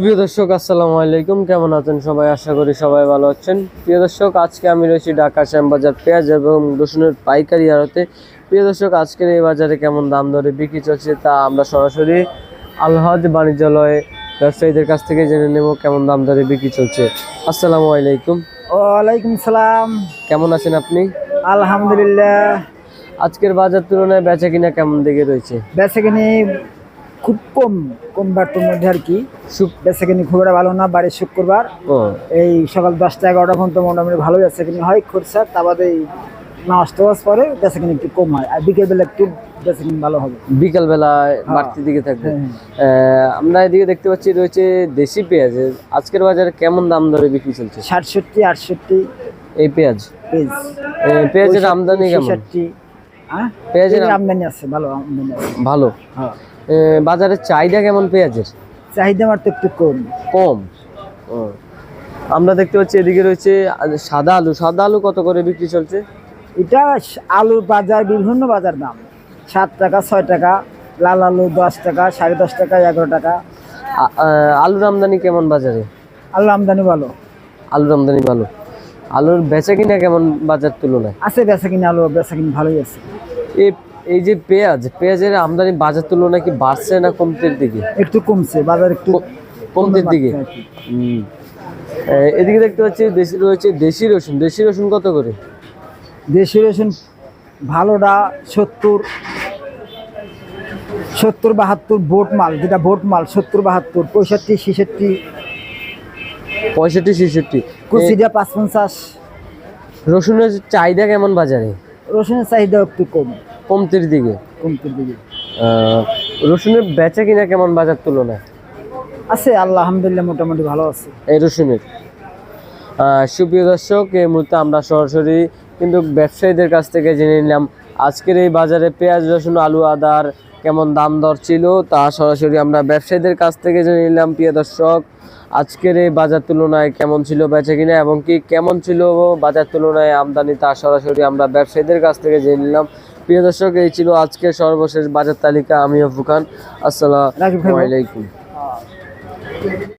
প্রিয় দর্শক আসসালামু আলাইকুম। কেমন আছেন সবাই? আশা করি সবাই ভালো আছেন। প্রিয় দর্শক আজকে আমি রয়েছি ঢাকা শ্যামবাজার পেঁয়াজ এবং রসুনের পাইকারি আড়তে প্রিয় দর্শক আজকের এই বাজারে কেমন দাম দরে বিক্রি চলছে তা আমরা সরাসরি আলহাজ বাণিজ্যালয়ে ব্যবসায়ীদের কাছ থেকে জেনে নেব কেমন দাম দরে বিক্রি চলছে। আসসালামু আলাইকুম। ওয়ালাইকুম সালাম। কেমন আছেন আপনি? আলহামদুলিল্লাহ। আজকের বাজার তুলনায় বেচা কিনা কেমন দিকে রয়েছে? বেচাকিনি খুব কম কম বার্তার মধ্যে আর কি। সুপ বেচাকিনি খুব একটা ভালো না বাড়ির শুক্রবার ও। এই সকাল দশটা এগারোটা পর্যন্ত মোটামুটি ভালো বেচাকিনি হয় খরচা তা বাদে নামাজ টামাজ পরে বেচাকিনি একটু কম হয়। আর বিকেলবেলা একটু বেচাকিনি ভালো হবে। বিকাল বেলায় বাড়তি দিকে থাকবে। হ্যাঁ, আহ, আমরা এদিকে দেখতে পাচ্ছি রয়েছে দেশি পেঁয়াজ। আজকের বাজারে কেমন দাম ধরে বিক্রি চলছে? ষাটষট্টি আটষট্টি। এই পেঁয়াজ? পেজ পেঁয়াজের আমদানি কেমন? হ্যাঁ পেঁয়াজের পেঁয়াজের আমদানি আছে ভালো আমদানি আছে। ভালো। হ্যাঁ। এ, বাজারের চাহিদা কেমন পেঁয়াজের? চাহিদা আমার তো একটু কম। কম। আমরা দেখতে পাচ্ছি এদিকে রয়েছে সাদা আলু। সাদা আলু কত করে বিক্রি চলছে? এটা আলুর বাজার বিভিন্ন বাজার দাম। সাত টাকা ছয় টাকা লাল আলু দশ টাকা সাড়ে দশ টাকা এগারো টাকা। আলুর আমদানি কেমন বাজারে? আলুর আমদানি ভালো। আলুর আমদানি ভালো। আলুর বেচা কিনা কেমন বাজার তুলনায়? আছে বেচা কিনা আলু বেচা কিনে ভালোই আছে। এই এই যে পেঁয়াজ পেঁয়াজের আমদানি বাজার তুলনায় কি বাড়ছে না কমতির দিকে? একটু কমছে বাজার একটু কমতির দিকে? এদিকে দেখতে পাচ্ছি দেশি রয়েছে দেশি রসুন। দেশি রসুন কত করে? দেশি রসুন ভালোটা সত্তর সত্তর বাহাত্তর বোট মাল যেটা বোট মাল সত্তর বাহাত্তর পঁয়ষট্টি ছেষট্টি। পঁয়ষট্টি ছেষট্টি। কুচিটা পাঁচ পঞ্চাশ রসুনের চাহিদা কেমন বাজারে? রসুনের চাহিদা একটু কম। কমতির দিকে? কমতির দিকে। রসুনের বেচা কিনা কেমন বাজার তুলনায়? আছে আল্লাহ আলহামদুলিল্লাহ মোটামুটি ভালো আছে। এই রসুনের। সুপ্রিয় দর্শক এই মুহূর্তে আমরা সরাসরি কিন্তু ব্যবসায়ীদের কাছ থেকে জেনে নিলাম আজকের এই বাজারে পেঁয়াজ রসুন আলু আদার কেমন দাম দর ছিল তা সরাসরি আমরা ব্যবসায়ীদের কাছ থেকে জেনে নিলাম প্রিয় দর্শক। আজকের এই বাজার তুলনায় কেমন ছিল বেচা কিনা এবং কি কেমন ছিল বাজার তুলনায় আমদানি তা সরাসরি আমরা ব্যবসায়ীদের কাছ থেকে জেনে নিলাম। প্রিয় দর্শক এই ছিল আজকের সর্বশেষ বাজার তালিকা। আমি আফু খান আসসালাম আলাইকুম।